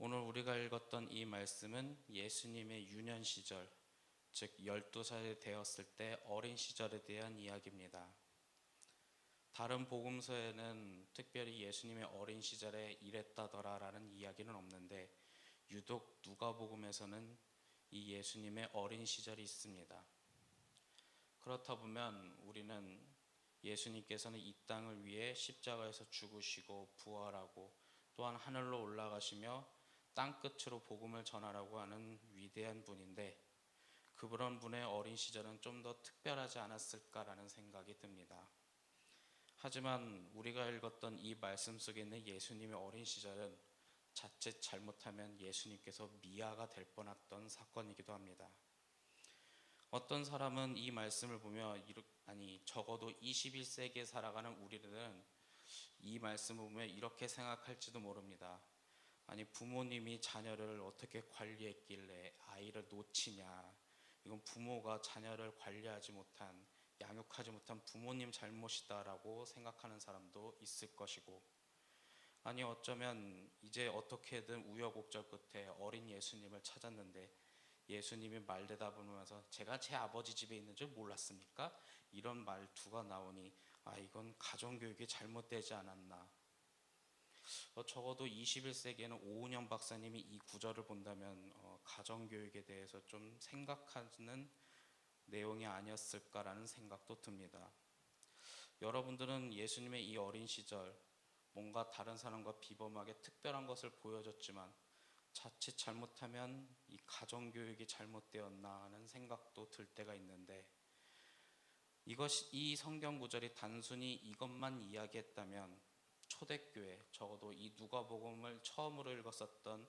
오늘 우리가 읽었던 이 말씀은 예수님의 유년 시절, 즉 12살이 되었을 때 어린 시절에 대한 이야기입니다. 다른 복음서에는 특별히 예수님의 어린 시절에 이랬다더라라는 이야기는 없는데 유독 누가복음에서는 이 예수님의 어린 시절이 있습니다. 그렇다 보면 우리는 예수님께서는 이 땅을 위해 십자가에서 죽으시고 부활하고 또한 하늘로 올라가시며 땅 끝으로 복음을 전하라고 하는 위대한 분인데 그런 분의 어린 시절은 좀 더 특별하지 않았을까라는 생각이 듭니다. 하지만 우리가 읽었던 이 말씀 속에 있는 예수님의 어린 시절은 자칫 잘못하면 예수님께서 미아가 될 뻔했던 사건이기도 합니다. 어떤 사람은 이 말씀을 보며 아니 적어도 21세기에 살아가는 우리들은 이 말씀을 보며 이렇게 생각할지도 모릅니다. 아니 부모님이 자녀를 어떻게 관리했길래 아이를 놓치냐? 이건 부모가 자녀를 관리하지 못한 양육하지 못한 부모님 잘못이다라고 생각하는 사람도 있을 것이고 아니 어쩌면 이제 어떻게든 우여곡절 끝에 어린 예수님을 찾았는데 예수님이 말대답하면서 제가 제 아버지 집에 있는 줄 몰랐습니까? 이런 말투가 나오니 아 이건 가정교육이 잘못되지 않았나 어, 적어도 21세기에는 오은영 박사님이 이 구절을 본다면 어, 가정교육에 대해서 좀 생각하는 내용이 아니었을까라는 생각도 듭니다. 여러분들은 예수님의 이 어린 시절 뭔가 다른 사람과 비범하게 특별한 것을 보여줬지만 자칫 잘못하면 이 가정교육이 잘못되었나 하는 생각도 들 때가 있는데 이것이 이 성경 구절이 단순히 이것만 이야기했다면 초대교회 적어도 이 누가복음을 처음으로 읽었었던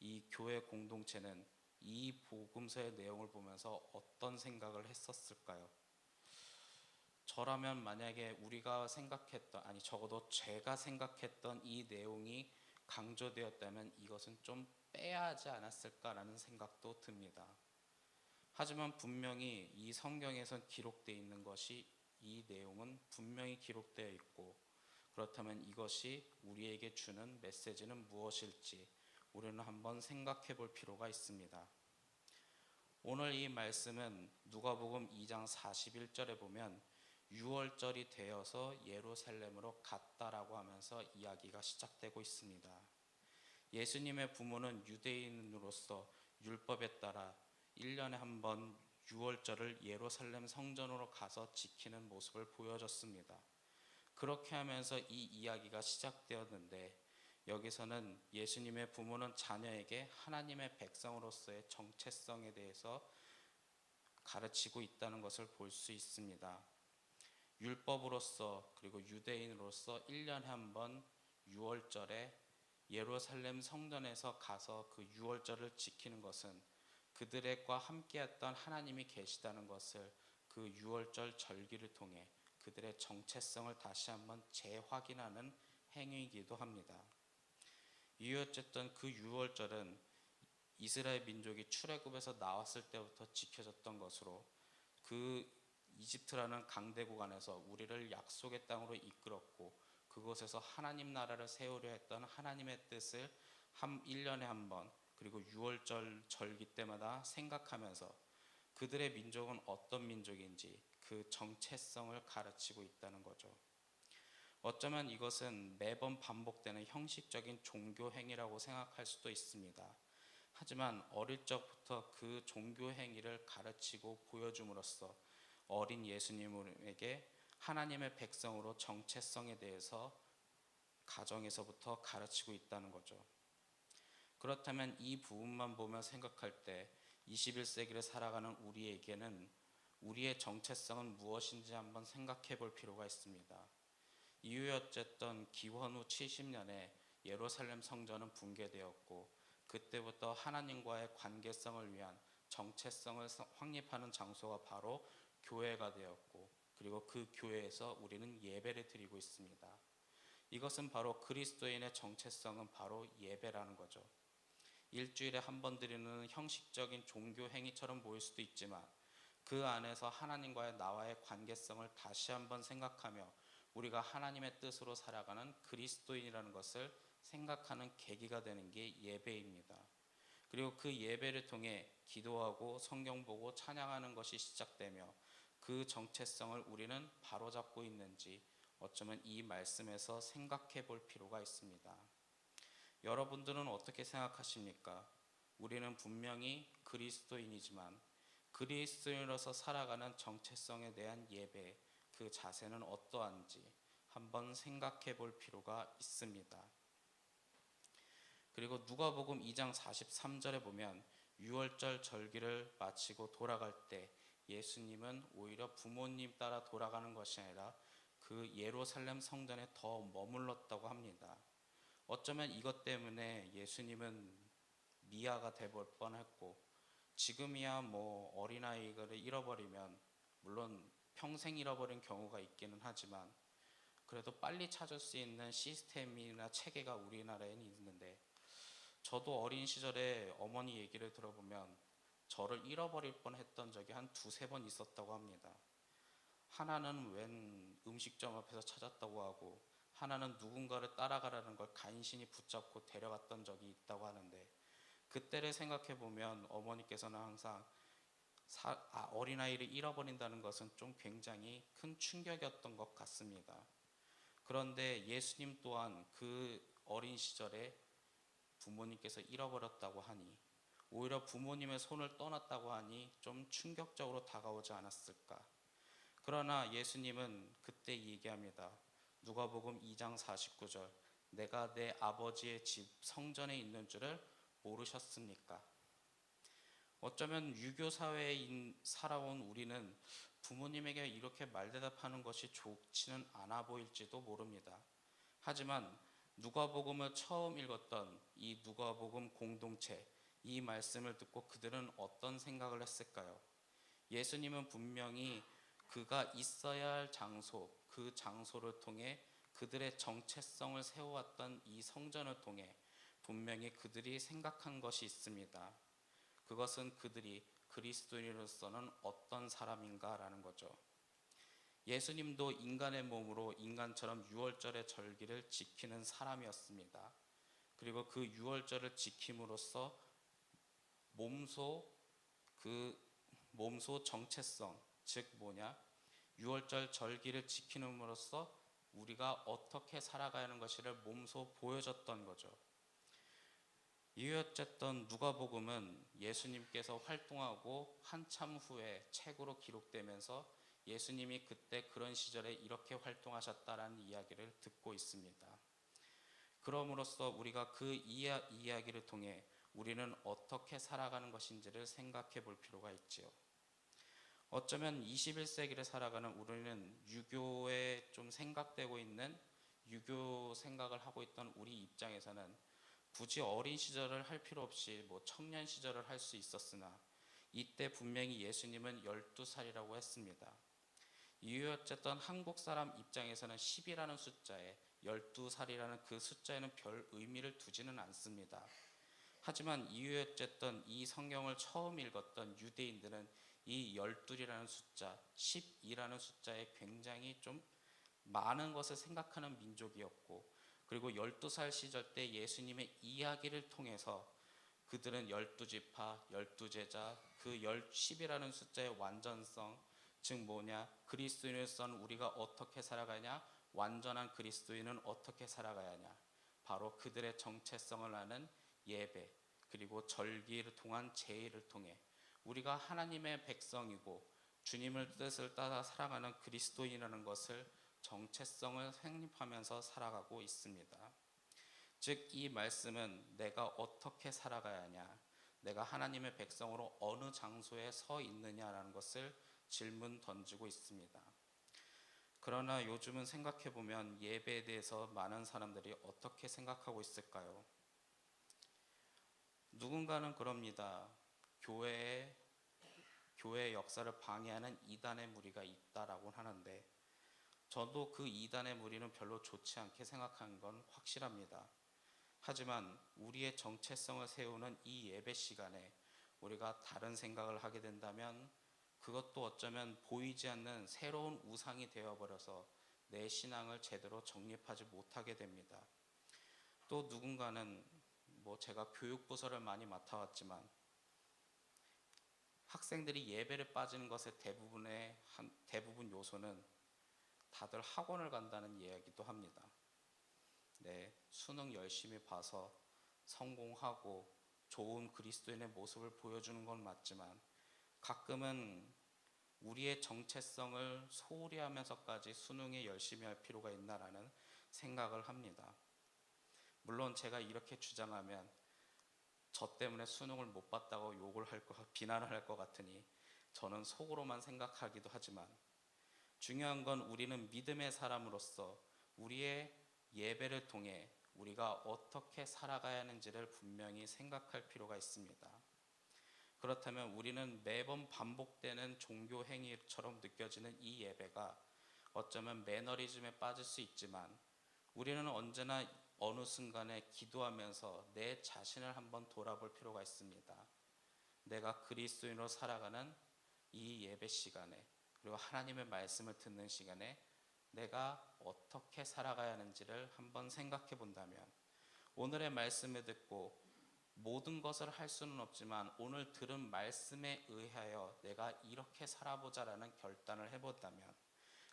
이 교회 공동체는 이 복음서의 내용을 보면서 어떤 생각을 했었을까요? 저라면 만약에 우리가 생각했던 아니 적어도 제가 생각했던 이 내용이 강조되었다면 이것은 좀 빼야 하지 않았을까라는 생각도 듭니다. 하지만 분명히 이 성경에선 기록되어 있는 것이 이 내용은 분명히 기록되어 있고 그렇다면 이것이 우리에게 주는 메시지는 무엇일지 우리는 한번 생각해 볼 필요가 있습니다. 오늘 이 말씀은 누가복음 2장 41절에 보면 6월절이 되어서 예루살렘으로 갔다라고 하면서 이야기가 시작되고 있습니다. 예수님의 부모는 유대인으로서 율법에 따라 1년에 한 번 6월절을 예루살렘 성전으로 가서 지키는 모습을 보여줬습니다. 그렇게 하면서 이 이야기가 시작되었는데 여기서는 예수님의 부모는 자녀에게 하나님의 백성으로서의 정체성에 대해서 가르치고 있다는 것을 볼 수 있습니다. 율법으로서 그리고 유대인으로서 1년에 한 번 6월절에 예루살렘 성전에서 가서 그 6월절을 지키는 것은 그들과 함께했던 하나님이 계시다는 것을 그 6월절 절기를 통해 그들의 정체성을 다시 한번 재확인하는 행위이기도 합니다. 이어쨌던 그 6월절은 이스라엘 민족이 출애굽에서 나왔을 때부터 지켜졌던 것으로 그 이집트라는 강대국 안에서 우리를 약속의 땅으로 이끌었고 그곳에서 하나님 나라를 세우려 했던 하나님의 뜻을 한 1년에 한 번 그리고 6월절 절기 때마다 생각하면서 그들의 민족은 어떤 민족인지 그 정체성을 가르치고 있다는 거죠. 어쩌면 이것은 매번 반복되는 형식적인 종교 행위라고 생각할 수도 있습니다. 하지만 어릴 적부터 그 종교 행위를 가르치고 보여줌으로써 어린 예수님에게 하나님의 백성으로 정체성에 대해서 가정에서부터 가르치고 있다는 거죠. 그렇다면 이 부분만 보며 생각할 때 21세기를 살아가는 우리에게는 우리의 정체성은 무엇인지 한번 생각해 볼 필요가 있습니다. 이후에 어쨌든 기원 후 70년에 예루살렘 성전은 붕괴되었고 그때부터 하나님과의 관계성을 위한 정체성을 확립하는 장소가 바로 교회가 되었고 그리고 그 교회에서 우리는 예배를 드리고 있습니다. 이것은 바로 그리스도인의 정체성은 바로 예배라는 거죠. 일주일에 한 번 드리는 형식적인 종교 행위처럼 보일 수도 있지만 그 안에서 하나님과의 나와의 관계성을 다시 한번 생각하며 우리가 하나님의 뜻으로 살아가는 그리스도인이라는 것을 생각하는 계기가 되는 게 예배입니다. 그리고 그 예배를 통해 기도하고 성경 보고 찬양하는 것이 시작되며 그 정체성을 우리는 바로잡고 있는지 어쩌면 이 말씀에서 생각해 볼 필요가 있습니다. 여러분들은 어떻게 생각하십니까? 우리는 분명히 그리스도인이지만 그리스도인으로서 살아가는 정체성에 대한 예배, 그 자세는 어떠한지 한번 생각해 볼 필요가 있습니다. 그리고 누가복음 2장 43절에 보면 유월절 절기를 마치고 돌아갈 때 예수님은 오히려 부모님 따라 돌아가는 것이 아니라 그 예루살렘 성전에 더 머물렀다고 합니다. 어쩌면 이것 때문에 예수님은 미아가 돼볼 뻔했고 지금이야 뭐 어린아이를 잃어버리면 물론 평생 잃어버린 경우가 있기는 하지만 그래도 빨리 찾을 수 있는 시스템이나 체계가 우리나라에는 있는데 저도 어린 시절에 어머니 얘기를 들어보면 저를 잃어버릴 뻔했던 적이 한 두세 번 있었다고 합니다. 하나는 웬 음식점 앞에서 찾았다고 하고 하나는 누군가를 따라가라는 걸 간신히 붙잡고 데려갔던 적이 있다고 하는데 그때를 생각해 보면 어머니께서는 항상 사, 아, 어린아이를 잃어버린다는 것은 좀 굉장히 큰 충격이었던 것 같습니다. 그런데 예수님 또한 그 어린 시절에 부모님께서 잃어버렸다고 하니 오히려 부모님의 손을 떠났다고 하니 좀 충격적으로 다가오지 않았을까. 그러나 예수님은 그때 얘기합니다. 누가복음 2장 49절 내가 내 아버지의 집 성전에 있는 줄을 모르셨습니까? 어쩌면 유교 사회에 살아온 우리는 부모님에게 이렇게 말대답하는 것이 좋지는 않아 보일지도 모릅니다. 하지만 누가복음을 처음 읽었던 이 누가복음 공동체 이 말씀을 듣고 그들은 어떤 생각을 했을까요? 예수님은 분명히 그가 있어야 할 장소, 그 장소를 통해 그들의 정체성을 세워왔던 이 성전을 통해 분명히 그들이 생각한 것이 있습니다. 그것은 그들이 그리스도인으로서는 어떤 사람인가라는 거죠. 예수님도 인간의 몸으로 인간처럼 유월절의 절기를 지키는 사람이었습니다. 그리고 그 유월절을 지킴으로써 몸소 그 몸소 정체성 즉 뭐냐 유월절 절기를 지키는으로써 우리가 어떻게 살아가야 하는 것을 몸소 보여줬던 거죠. 이 어쨌던 누가복음은 예수님께서 활동하고 한참 후에 책으로 기록되면서 예수님이 그때 그런 시절에 이렇게 활동하셨다라는 이야기를 듣고 있습니다. 그럼으로써 우리가 그 이야, 이야기를 통해 우리는 어떻게 살아가는 것인지를 생각해 볼 필요가 있지요. 어쩌면 21세기를 살아가는 우리는 유교에 좀 생각되고 있는 유교 생각을 하고 있던 우리 입장에서는 굳이 어린 시절을 할 필요 없이 뭐 청년 시절을 할 수 있었으나 이때 분명히 예수님은 12살이라고 했습니다. 이유였던 한국 사람 입장에서는 10이라는 숫자에 12살이라는 그 숫자에는 별 의미를 두지는 않습니다. 하지만 이유였던 이 성경을 처음 읽었던 유대인들은 이 12이라는 숫자, 10이라는 숫자에 굉장히 좀 많은 것을 생각하는 민족이었고 그리고 12살 시절 때 예수님의 이야기를 통해서 그들은 12지파, 12제자, 그 10이라는 숫자의 완전성, 즉 뭐냐? 그리스도인으로서는 우리가 어떻게 살아가냐? 완전한 그리스도인은 어떻게 살아가야 하냐? 바로 그들의 정체성을 아는 예배, 그리고 절기를 통한 제의를 통해 우리가 하나님의 백성이고 주님을 뜻을 따라 살아가는 그리스도인이라는 것을 정체성을 생립하면서 살아가고 있습니다. 즉, 이 말씀은 내가 어떻게 살아가야 하냐, 내가 하나님의 백성으로 어느 장소에 서 있느냐라는 것을 질문 던지고 있습니다. 그러나 요즘은 생각해 보면 예배에 대해서 많은 사람들이 어떻게 생각하고 있을까요? 누군가는 그럽니다. 교회에 교회의 역사를 방해하는 이단의 무리가 있다라고 하는데 저도 그 이단의 무리는 별로 좋지 않게 생각하는 건 확실합니다. 하지만 우리의 정체성을 세우는 이 예배 시간에 우리가 다른 생각을 하게 된다면 그것도 어쩌면 보이지 않는 새로운 우상이 되어버려서 내 신앙을 제대로 정립하지 못하게 됩니다. 또 누군가는 뭐 제가 교육부서를 많이 맡아왔지만 학생들이 예배를 빠지는 것의 대부분의 한 대부분 요소는 다들 학원을 간다는 이야기도 합니다. 네, 수능 열심히 봐서 성공하고 좋은 그리스도인의 모습을 보여주는 건 맞지만 가끔은 우리의 정체성을 소홀히 하면서까지 수능에 열심히 할 필요가 있나라는 생각을 합니다. 물론 제가 이렇게 주장하면 저 때문에 수능을 못 봤다고 욕을 할 것, 비난을 할 것 같으니 저는 속으로만 생각하기도 하지만 중요한 건 우리는 믿음의 사람으로서 우리의 예배를 통해 우리가 어떻게 살아가야 하는지를 분명히 생각할 필요가 있습니다. 그렇다면 우리는 매번 반복되는 종교 행위처럼 느껴지는 이 예배가 어쩌면 매너리즘에 빠질 수 있지만 우리는 언제나 어느 순간에 기도하면서 내 자신을 한번 돌아볼 필요가 있습니다. 내가 그리스도인으로 살아가는 이 예배 시간에 그리고 하나님의 말씀을 듣는 시간에 내가 어떻게 살아가야 하는지를 한번 생각해 본다면 오늘의 말씀을 듣고 모든 것을 할 수는 없지만 오늘 들은 말씀에 의하여 내가 이렇게 살아보자라는 결단을 해본다면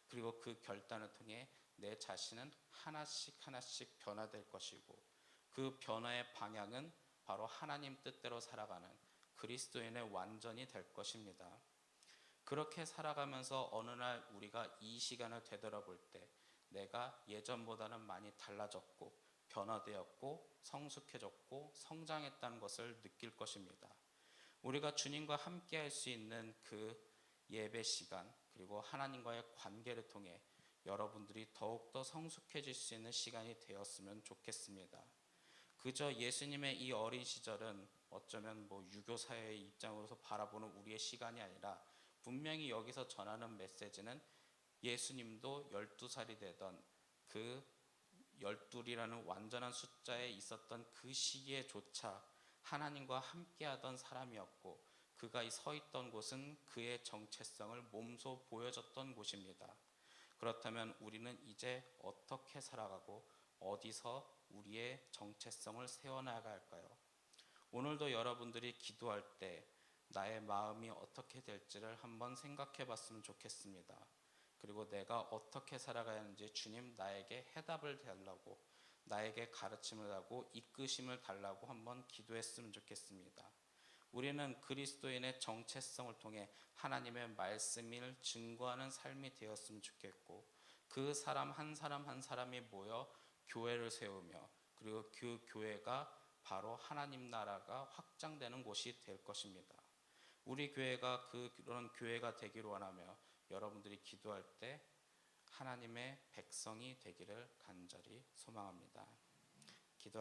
그리고 그 결단을 통해 내 자신은 하나씩 하나씩 변화될 것이고 그 변화의 방향은 바로 하나님 뜻대로 살아가는 그리스도인의 완전이 될 것입니다. 그렇게 살아가면서 어느 날 우리가 이 시간을 되돌아볼 때 내가 예전보다는 많이 달라졌고 변화되었고 성숙해졌고 성장했다는 것을 느낄 것입니다. 우리가 주님과 함께 할 수 있는 그 예배 시간 그리고 하나님과의 관계를 통해 여러분들이 더욱더 성숙해질 수 있는 시간이 되었으면 좋겠습니다. 그저 예수님의 이 어린 시절은 어쩌면 뭐 유교 사회의 입장으로서 바라보는 우리의 시간이 아니라 분명히 여기서 전하는 메시지는 예수님도 12살이 되던 그 12이라는 완전한 숫자에 있었던 그 시기에조차 하나님과 함께하던 사람이었고 그가 서 있던 곳은 그의 정체성을 몸소 보여줬던 곳입니다. 그렇다면 우리는 이제 어떻게 살아가고 어디서 우리의 정체성을 세워나갈까요? 오늘도 여러분들이 기도할 때 나의 마음이 어떻게 될지를 한번 생각해 봤으면 좋겠습니다. 그리고 내가 어떻게 살아가야 하는지 주님 나에게 해답을 달라고 나에게 가르침을 하고 이끄심을 달라고 한번 기도했으면 좋겠습니다. 우리는 그리스도인의 정체성을 통해 하나님의 말씀을 증거하는 삶이 되었으면 좋겠고 그 사람 한 사람 한 사람이 모여 교회를 세우며 그리고 그 교회가 바로 하나님 나라가 확장되는 곳이 될 것입니다. 우리 교회가 그런 교회가 되기를 원하며 여러분들이 기도할 때 하나님의 백성이 되기를 간절히 소망합니다.